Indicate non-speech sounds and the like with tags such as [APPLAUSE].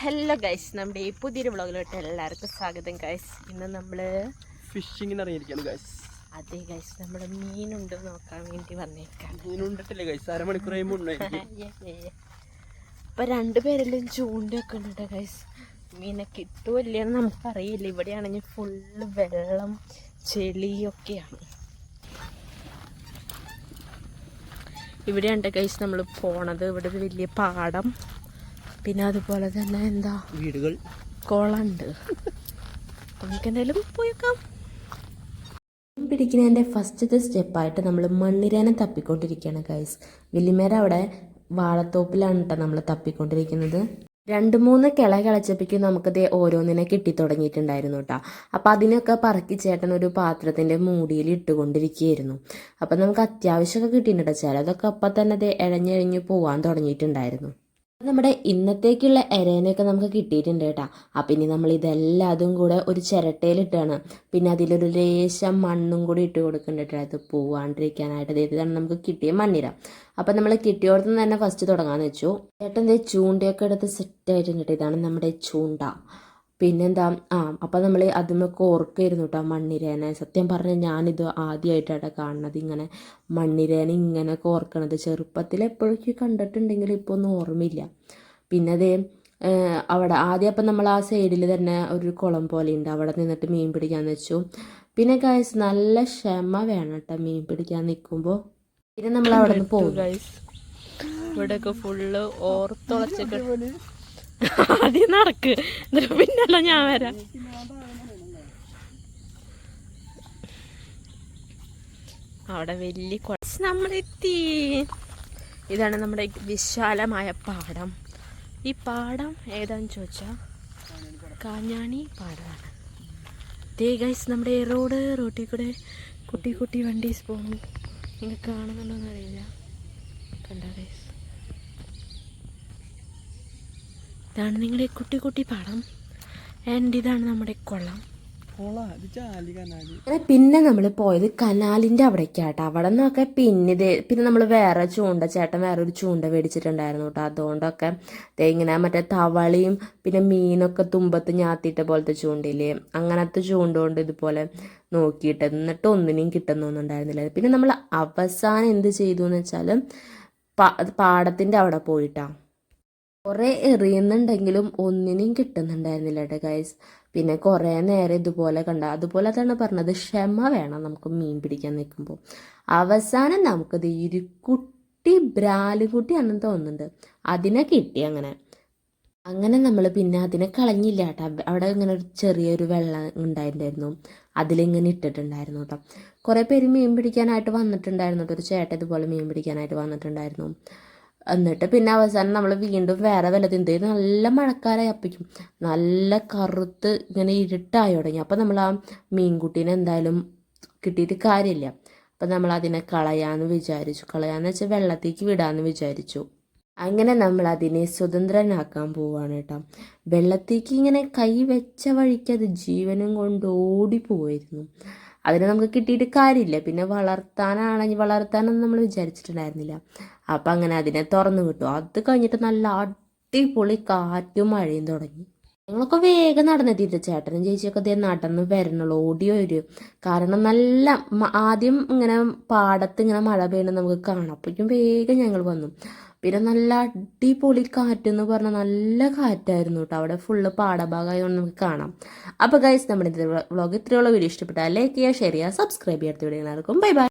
Hello guys നമ്മുടെ ഈ പുതിയൊരു വ്ളോഗിലോട്ട് എല്ലാവർക്കും സ്വാഗതം ഗൈസ് ഇന്ന് നമ്മൾ ഫിഷിങ്ങിന് ഇറങ്ങിയിരിക്കുകയാണ് ഗൈസ് അതെ ഗൈസ് നമ്മുടെ മീനുണ്ട് നോക്കാൻ വേണ്ടി വന്നേക്കാം മീനുണ്ടിട്ടില്ലേ ഗൈസ് അരമണിക്കൂർ [LAUGHS] ഇപ്പൊ രണ്ടുപേരെല്ലാം ചൂണ്ടയൊക്കെ ഉണ്ട് ഗൈസ് മീനെ കിട്ടുമോ ഇല്ലയെന്ന് നമുക്കറിയില്ല ഇവിടെയാണെങ്കിൽ ഫുള്ള് വെള്ളം ചെളിയൊക്കെയാണ്. ഇവിടെയുണ്ട് ഗൈസ് നമ്മൾ പോണത്. ഇവിടെ ഒരു വലിയ പാടം. പിന്നെ അതുപോലെ തന്നെ എന്താ? വീടുകൾ. കുളമുണ്ട് നമുക്ക് എന്തായാലും പോയേക്കാം പിടിക്കുന്നതിന്റെ ഫസ്റ്റത്തെ സ്റ്റെപ്പായിട്ട് നമ്മൾ മണ്ണിരേനെ തപ്പിക്കൊണ്ടിരിക്കുകയാണ് ഗൈസ് വലിയമേര അവിടെ വാഴത്തോപ്പിലാണ് കേട്ടോ നമ്മൾ തപ്പിക്കൊണ്ടിരിക്കുന്നത്. രണ്ട് മൂന്ന് കിള കിളച്ചപ്പോഴേക്കും നമുക്കത് ഓരോന്നിനെ കിട്ടി തുടങ്ങിയിട്ടുണ്ടായിരുന്നു കേട്ടോ അപ്പം അതിനൊക്കെ പറക്കി ചേട്ടൻ ഒരു പാത്രത്തിന്റെ മൂടിയിൽ ഇട്ടുകൊണ്ടിരിക്കുകയായിരുന്നു. അപ്പം നമുക്ക് അത്യാവശ്യമൊക്കെ കിട്ടിയിട്ടുണ്ട് ചിലതൊക്കെ അപ്പം തന്നെ അത് ഇഴഞ്ഞിഴഞ്ഞ് പോകാൻ തുടങ്ങിയിട്ടുണ്ടായിരുന്നു. നമ്മുടെ ഇന്നത്തേക്കുള്ള എരേനൊക്കെ നമുക്ക് കിട്ടിയിട്ടുണ്ട് കേട്ടോ. അപ്പം ഇനി നമ്മൾ ഇതെല്ലാതും കൂടെ ഒരു ചിരട്ടയിലിട്ടാണ്. പിന്നെ അതിലൊരു ലേശം മണ്ണും കൂടി ഇട്ട് കൊടുക്കുന്നുണ്ട് കേട്ടോ. അത് പോവാണ്ടിരിക്കാനായിട്ട്. ഇതാണ് നമുക്ക് കിട്ടിയ മണ്ണിര. അപ്പം നമ്മൾ കിട്ടിയോടത്ത് തന്നെ ഫസ്റ്റ് തുടങ്ങാമെന്ന് വെച്ചു. ചേട്ടന്റെ ചൂണ്ടയൊക്കെ എടുത്ത് സെറ്റ് ആയിട്ടുണ്ട് കേട്ടോ. ഇതാണ് നമ്മുടെ ചൂണ്ട. പിന്നെന്താ? ആ അപ്പം നമ്മൾ അതുമൊക്കെ ഓർക്കായിരുന്നു കേട്ടോ മണ്ണിരേനെ. സത്യം പറഞ്ഞാൽ ഞാനിത് ആദ്യമായിട്ടാണ് കാണുന്നത് ഇങ്ങനെ മണ്ണിരേനെ ഇങ്ങനെ ഓർക്കണത്. ചെറുപ്പത്തിൽ എപ്പോഴൊക്കെ കണ്ടിട്ടുണ്ടെങ്കിലും ഇപ്പോൾ ഒന്നും ഓർമ്മയില്ല. പിന്നെ അതേ അവിടെ ആദ്യം അപ്പം നമ്മൾ ആ സൈഡിൽ തന്നെ ഒരു കുളം പോലെ ഉണ്ട്. അവിടെ നിന്നിട്ട് മീൻ പിടിക്കാൻ വെച്ചു. പിന്നെ ഗൈസ് നല്ല ക്ഷമ വേണം കേട്ടോ മീൻ പിടിക്കാൻ നിൽക്കുമ്പോൾ പിന്നെ നമ്മൾ അവിടെ നിന്ന് പോകും ഇവിടെയൊക്കെ ഫുള്ള് ഓർത്തുളച്ചൊക്കെ ആദ്യം നടക്ക്. എന്നിട്ട് പിന്നല്ല ഞാൻ വരാം. അവിടെ വലിയ കുറച്ച് നമ്മളെത്തി. ഇതാണ് നമ്മുടെ വിശാലമായ പാടം. ഈ പാടം ഏതാന്ന് ചോദിച്ചാൽ കാഞ്ഞാണി പാടമാണ്. ദേ ഗൈസ് നമ്മുടെ റോഡ് റോട്ടിൽ കൂടെ കുട്ടി കുട്ടി വണ്ടീസ് പോകുന്നു. നിങ്ങൾ കാണുന്നുണ്ടോ അറിയില്ല. കണ്ട ഗൈസ് ഇതാണ് നിങ്ങളുടെ കുട്ടി കുട്ടി പടം. ആൻഡ് ഇതാണ് നമ്മുടെ കുളം. അങ്ങനെ പിന്നെ നമ്മൾ പോയത് കനാലിന്റെ അവിടേക്കാട്ടോ. അവിടെ നിന്നൊക്കെ പിന്നെ പിന്നെ നമ്മൾ വേറെ ചൂണ്ട ചേട്ടൻ വേറെ ഒരു ചൂണ്ട മേടിച്ചിട്ടുണ്ടായിരുന്നു കേട്ടോ. അതുകൊണ്ടൊക്കെ ദേ ഇങ്ങനെ മറ്റേ തവളയും പിന്നെ മീനൊക്കെ തുമ്പത്ത് ഞാത്തിയിട്ട പോലത്തെ ചൂണ്ടയില്ലേ? അങ്ങനത്തെ ചൂണ്ട കൊണ്ട് ഇതുപോലെ നോക്കിയിട്ട് എന്നിട്ട് ഒന്നിനെയും കിട്ടുന്നൊന്നുണ്ടായിരുന്നില്ല പിന്നെ നമ്മൾ അവസാനം എന്ത് ചെയ്തു എന്ന് വെച്ചാൽ പാടത്തിന്റെ അവിടെ പോയിട്ടാ. കുറേ എറിയുന്നുണ്ടെങ്കിലും ഒന്നിനെയും കിട്ടുന്നുണ്ടായിരുന്നില്ല കേട്ടോ ഗൈസ് പിന്നെ കുറേ നേരം ഇതുപോലെ കണ്ട അതുപോലെ തന്നെ പറഞ്ഞത് ക്ഷമ വേണം നമുക്ക് മീൻ പിടിക്കാൻ നിൽക്കുമ്പോൾ. അവസാനം നമുക്കത് ഒരു കുട്ടി ബ്രാലുകുട്ടിയാണെന്ന് തോന്നുന്നുണ്ട്. അതിനെ കിട്ടി അങ്ങനെ. അങ്ങനെ നമ്മൾ പിന്നെ അതിനെ കളഞ്ഞില്ല കേട്ടോ അവിടെ ഇങ്ങനെ ഒരു ചെറിയൊരു വെള്ളം ഉണ്ടായിട്ടുണ്ടായിരുന്നു. അതിലിങ്ങനെ ഇട്ടിട്ടുണ്ടായിരുന്നു കേട്ടോ കുറേ പേര് മീൻ പിടിക്കാനായിട്ട് വന്നിട്ടുണ്ടായിരുന്നു കേട്ടോ ഒരു ചേട്ടൻ ഇതുപോലെ മീൻ പിടിക്കാനായിട്ട് വന്നിട്ടുണ്ടായിരുന്നു. എന്നിട്ട് പിന്നെ അവസാനം നമ്മൾ വീണ്ടും വേറെ വല്ലതും എന്ത് നല്ല മഴക്കാലമായി അപ്പിക്കും നല്ല കറുത്ത് ഇങ്ങനെ ഇരുട്ടായി തുടങ്ങി. അപ്പം നമ്മൾ ആ മീൻകുട്ടീനെ എന്തായാലും കിട്ടിയിട്ട് കാര്യമില്ല. അപ്പം നമ്മൾ അതിനെ കളയാന്ന് വിചാരിച്ചു. കളയാന്ന് വെച്ചാൽ വെള്ളത്തേക്ക് വിടാമെന്ന് വിചാരിച്ചു. അങ്ങനെ നമ്മൾ അതിനെ സ്വതന്ത്രനാക്കാൻ പോവാണ് കേട്ടോ. വെള്ളത്തേക്ക് ഇങ്ങനെ കൈ വെച്ച വഴിക്ക് അത് ജീവനും കൊണ്ട് ഓടിപ്പോവായിരുന്നു അതിനെ നമുക്ക് കിട്ടിയിട്ട് കാര്യമില്ല. പിന്നെ വളർത്താനാണെങ്കിൽ വളർത്താനൊന്നും നമ്മൾ വിചാരിച്ചിട്ടുണ്ടായിരുന്നില്ല. അപ്പം അങ്ങനെ അതിനെ തുറന്നു കിട്ടും അത് കഴിഞ്ഞിട്ട് നല്ല അടിപൊളി കാറ്റും മഴയും തുടങ്ങി. ഞങ്ങളൊക്കെ വേഗം നടന്നെത്തിയിട്ട് ചേട്ടനും ചേച്ചിയൊക്കെ അതേ നടന്ന് വരണുള്ളൂ. ഓടി വരും. കാരണം നല്ല ആദ്യം ഇങ്ങനെ പാടത്ത് ഇങ്ങനെ മഴ പെയ്യണം നമുക്ക് കാണാം. അപ്പോഴേക്കും വേഗം ഞങ്ങൾ വന്നു. പിന്നെ നല്ല അടിപൊളി കാറ്റെന്ന് പറഞ്ഞാൽ നല്ല കാറ്റായിരുന്നു കേട്ടോ അവിടെ ഫുള്ള് പാടഭാഗമായതുകൊണ്ട് നമുക്ക് കാണാം. അപ്പോൾ ഗൈസ് നമ്മുടെ വ്ളോഗ് ഇത്രയുള്ള വീഡിയോ ഇഷ്ടപ്പെട്ടാൽ ലൈക്ക് ചെയ്യുക ഷെയർ ചെയ്യുക സബ്സ്ക്രൈബ് ചെയ്യാത്ത വീഡിയോ എല്ലാവർക്കും. Bye bye